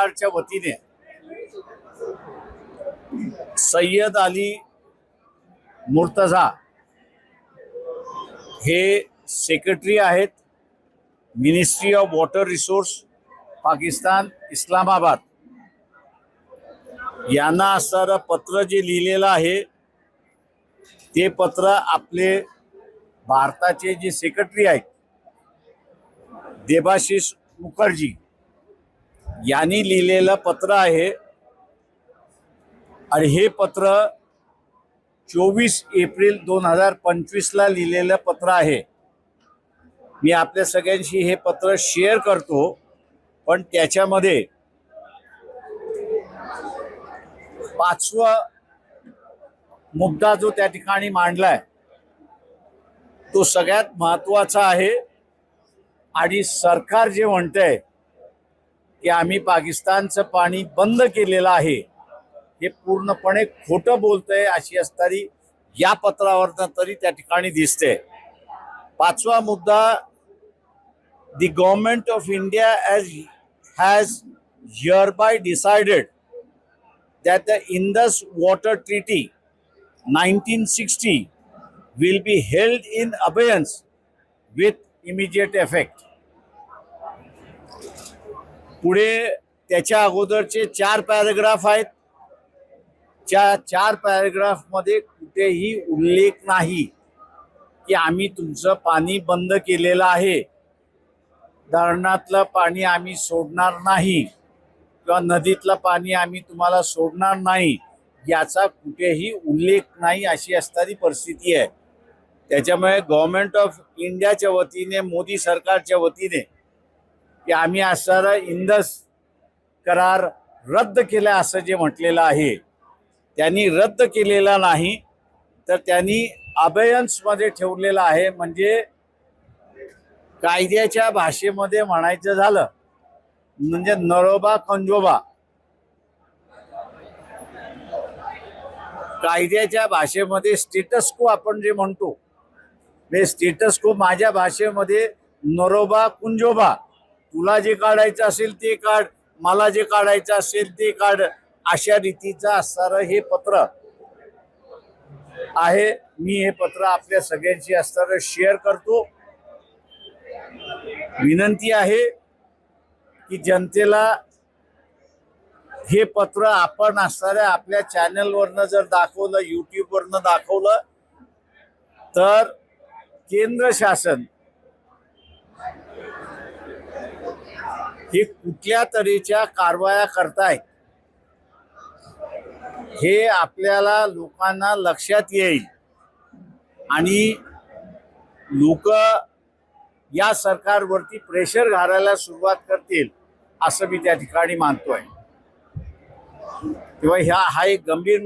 सरकारच्या वतीने सय्यद अली मुर्तझा हे सेक्रेटरी आहेत ministry of water resource Pakistan Islamabad. यांना असणारं पत्र जे लिहिलेलं आहे ते पत्र आपले भारताचे जे सेक्रेटरी आहेत देबाशिष मुखर्जी यांनी लिहिलेलं पत्र आहे. आणि हे पत्र चोवीस एप्रिल दोन हजार पंचवीसला लिहिलेलं पत्र आहे. मी आपल्या सगळ्यांशी हे पत्र शेअर करतो पण त्याच्यामध्ये पाचवा मुद्दा जो त्या ठिकाणी मांडलाय तो सगळ्यात महत्त्वाचा आहे. आणि सरकार जे म्हणतंय की आम्ही पाकिस्तानचं पाणी बंद केलेलं आहे. हे पूर्णपणे खोटं बोलतंय अशी असणारी या पत्रावरनं तरी त्या ठिकाणी दिसते. पाचवा मुद्दा the government of India as has your by decided that the Indus water treaty nineteen sixty will be held in abeyance with immediate effect पुढे त्याच्या अगोदरचे चार पॅराग्राफ आहेत. त्या चार पॅरेग्राफमध्ये कुठेही उल्लेख नाही की आम्ही तुमचं पाणी बंद केलेलं आहे. धरणातलं पाणी आम्ही सोडणार नाही किंवा नदीतलं पाणी आम्ही तुम्हाला सोडणार नाही याचा कुठेही उल्लेख नाही अशी असणारी परिस्थिती आहे. त्याच्यामुळे गव्हर्नमेंट ऑफ इंडियाच्या वतीने मोदी सरकारच्या वतीने की आम्ही असणारा इंदस करार रद्द केला असं जे म्हटलेलं आहे. त्यांनी रद्द केलेला नाही तर त्यांनी अबेयन्समध्ये ठेवलेलं आहे. म्हणजे कायद्याच्या भाषेमध्ये म्हणायचं झालं म्हणजे नरोबा कंजोबा. कायद्याच्या भाषेमध्ये स्टेटस को आपण जे म्हणतो ते स्टेटस को माझ्या भाषेमध्ये नरोबा कुंजोबा. तुला जे काढायचं असेल ते काढ मला जे काढायचं असेल ते काढ. अशा रीतीचं असणारं हे पत्र आहे. मी हे पत्र आपल्या सगळ्यांशी असणारं शेअर करतो. विनंती आहे की जनतेला हे पत्र आपण असणाऱ्या आपल्या चॅनलवरनं जर दाखवलं युट्यूबवरनं दाखवलं तर केंद्र शासन हे कुठल्या तऱ्हेच्या कारवाया करतायत हे आपल्याला लोकांना लक्षात येईल. आणि लोक या सरकारवरती प्रेशर घालायला सुरुवात करतील असं मी त्या ठिकाणी मानतोय. तेव्हा ह्या हा एक गंभीर